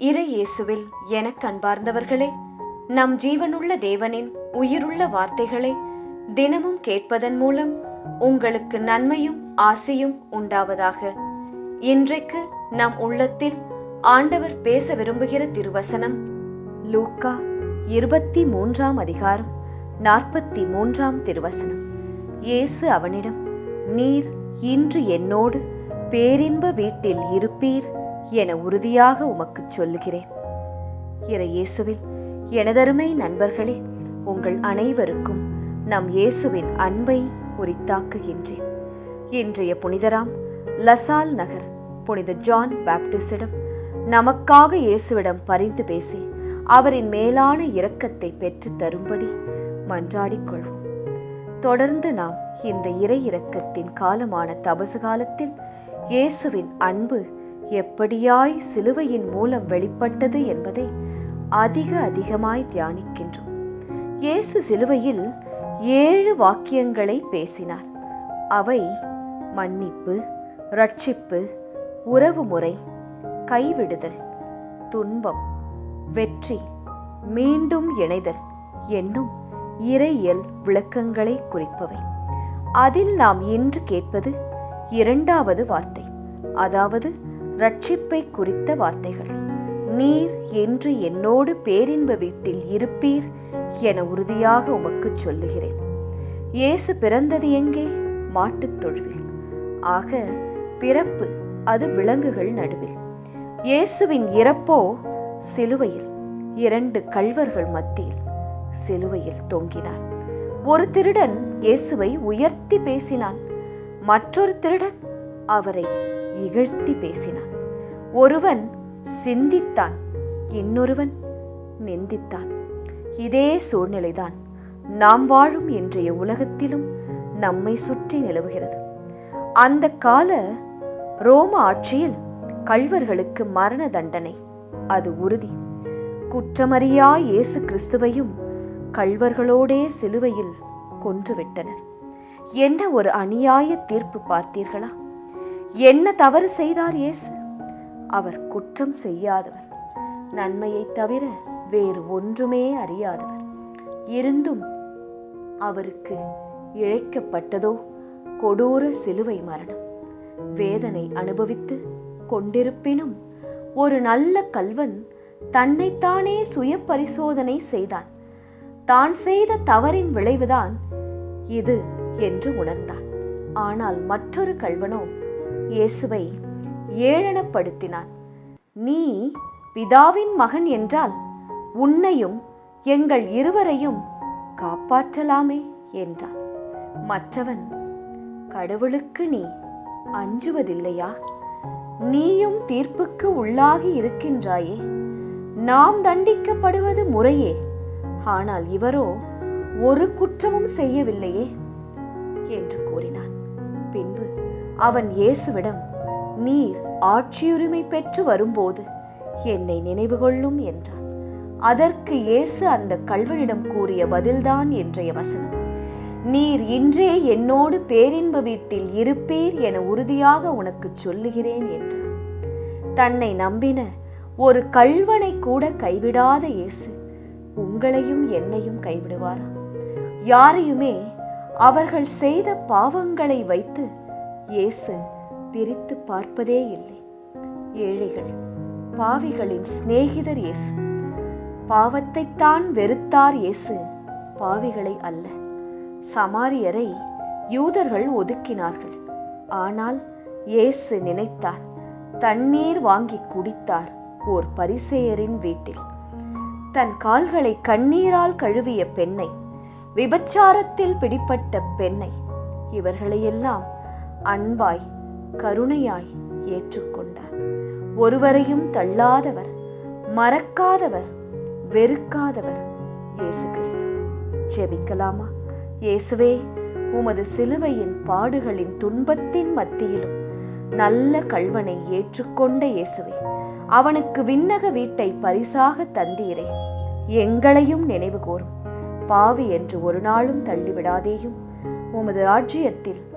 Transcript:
இறை இயேசுவில் எனக் அன்பார்ந்தவர்களே நம் ஜீவனுள்ள தேவனின் உயிருள்ள வார்த்தைகளை தினமும் கேட்பதன் மூலம் உங்களுக்கு நன்மையும் ஆசையும் உண்டாவதாக. இன்றைக்கு நம் உள்ளத்தில் ஆண்டவர் பேச விரும்புகிற திருவசனம் லூக்கா இருபத்தி மூன்றாம் அதிகாரம் நாற்பத்தி மூன்றாம் திருவசனம். இயேசு அவனிடம் நீர் இன்று என்னோடு பேரின்ப வீட்டில் இருப்பீர் என உறுதியாக உமக்குச் சொல்லுகிறேன். இறையேசுவில் எனதருமை நண்பர்களே உங்கள் அனைவருக்கும் நம் இயேசுவின் அன்பை உரித்தாக்குகின்றேன். இன்றைய புனிதராம் லசால் நகர் புனித ஜான் பாப்டிஸ்டிடம் நமக்காக இயேசுவிடம் பரிந்து பேசி அவரின் மேலான இரக்கத்தை பெற்றுத் தரும்படி மன்றாடிக்கொள்வோம் தொடர்ந்து நாம் இந்த இறை இரக்கத்தின் காலமான தபசு காலத்தில் இயேசுவின் அன்பு எப்படியாய் சிலுவையின் மூலம் வெளிப்பட்டது என்பதை அதிக அதிகமாய் தியானிக்கின்றோம். இயேசு சிலுவையில் ஏழு வாக்கியங்களை பேசினார். அவை மன்னிப்பு ரட்சிப்பு உறவுமுறை கைவிடுதல் துன்பம் வெற்றி மீண்டும் இணைதல் என்னும் இறையியல் விளக்கங்களை குறிப்பவை. அதில் நாம் இன்று கேட்பது இரண்டாவது வார்த்தை அதாவது ரட்சிப்பை குறித்த வார்த்தைகள். நீர் என்று என்னோடு பேரின்ப வீட்டில் இருப்பீர் என உறுதியாக உமக்குச் சொல்லுகிறேன். இயேசு பிறந்தது எங்கே? மாட்டுத் தொழுவில். ஆக பிறப்பு அது விலங்குகள் நடுவில். இயேசுவின் இறப்போ? சிலுவையில். இரண்டு கள்வர்கள் மத்தியில். சிலுவையில் தொங்கினார். ஒரு திருடன் இயேசுவை உயர்த்தி பேசினான். மற்றொரு திருடன் அவரை இகழ்த்தி பேசினான். ஒருவன் சிந்தித்தான் இன்னொருவன் நிந்தித்தான். இதே சூழ்நிலைதான் நாம் வாழும் இன்றைய உலகத்திலும் நம்மை சுற்றி நிலவுகிறது. அந்த கால ரோம ஆட்சியில் கள்வர்களுக்கு மரண தண்டனை அது உறுதி. குற்றமறியா இயேசு கிறிஸ்துவையும் கள்வர்களோடே சிலுவையில் கொன்றுவிட்டனர் என்ன ஒரு அநியாய தீர்ப்பு பார்த்தீர்களா? என்ன தவறு செய்தார் இயேசு? அவர் குற்றம் செய்யாதவர். நன்மையை தவிர வேறு ஒன்றுமே அறியாதவர். இருந்தும் அவருக்கு இழைக்கப்பட்டதோ கொடூர சிலுவை மரணம். வேதனை அனுபவித்து கொண்டிருப்பினும் ஒரு நல்ல கல்வன் தன்னைத்தானே சுய பரிசோதனை செய்தான். தான் செய்த தவறின் விளைவுதான் இது என்று உணர்ந்தான். ஆனால் மற்றொரு கல்வனோ இயேசுவை ஏளனப்படுத்தினான் நீ பிதாவின் மகன் என்றால் உன்னையும் எங்கள் இருவரையும் காப்பாற்றலாமே என்றான். மற்றவன் கடவுளுக்கு நீ அஞ்சுவதில்லையா? நீயும் தீர்ப்புக்கு உள்ளாகி இருக்கின்றாயே. நாம் தண்டிக்கப்படுவது முறையே. ஆனால் இவரோ ஒரு குற்றமும் செய்யவில்லையே என்று கூறினான். பின்பு அவன் இயேசுவிடம் நீர் ஆட்சியுரிமை பெற்று வரும்போது என்னை நினைவு கொள்ளும் என்றான். அதற்கு இயேசு அந்த கல்வனிடம் கூறிய பதில்தான் இன்றைய வசனம். நீர் இன்றே என்னோடு பேரின்ப வீட்டில் இருப்பீர் என உறுதியாக உனக்குச் சொல்லுகிறேன் என்றார் தன்னை நம்பின ஒரு கல்வனை கூட கைவிடாத இயேசு உங்களையும் என்னையும் கைவிடுவாரா யாரையுமே அவர்கள் செய்த பாவங்களை வைத்து இயேசு பிரித்து பார்ப்பதே இல்லை ஏழைகள் பாவிகளின் சிநேகிதர் இயேசு. பாவத்தைத்தான் வெறுத்தார் இயேசு. பாவிகளை அல்ல. சமாரியரை யூதர்கள் ஒதுக்கினார்கள். ஆனால் இயேசு நினைத்தார் தண்ணீர் வாங்கி குடித்தார் ஓர் பரிசேயரின் வீட்டில். தன் கால்களை கண்ணீரால் கழுவிய பெண்ணை விபச்சாரத்தில் பிடிப்பட்ட பெண்ணை இவர்களையெல்லாம் அன்பாய் கருணையாய் ஏற்றுக்கொண்டார். ஒருவரையும் தள்ளாதவர் மறக்காதவர் வெறுக்காதவர் இயேசு கிறிஸ்து. ஜெபிக்கலாமா? இயேசுவே உமது சிலுவையின் பாடுகளின் துன்பத்தின் மத்தியிலும் நல்ல கல்வனை ஏற்றுக்கொண்ட இயேசுவே அவனுக்கு விண்ணக வீட்டை பரிசாக தந்தீரே. எங்களையும் நினைவு கூறும் பாவி என்று ஒரு நாளும் தள்ளிவிடாதேயும். உமது ராஜ்யத்தில்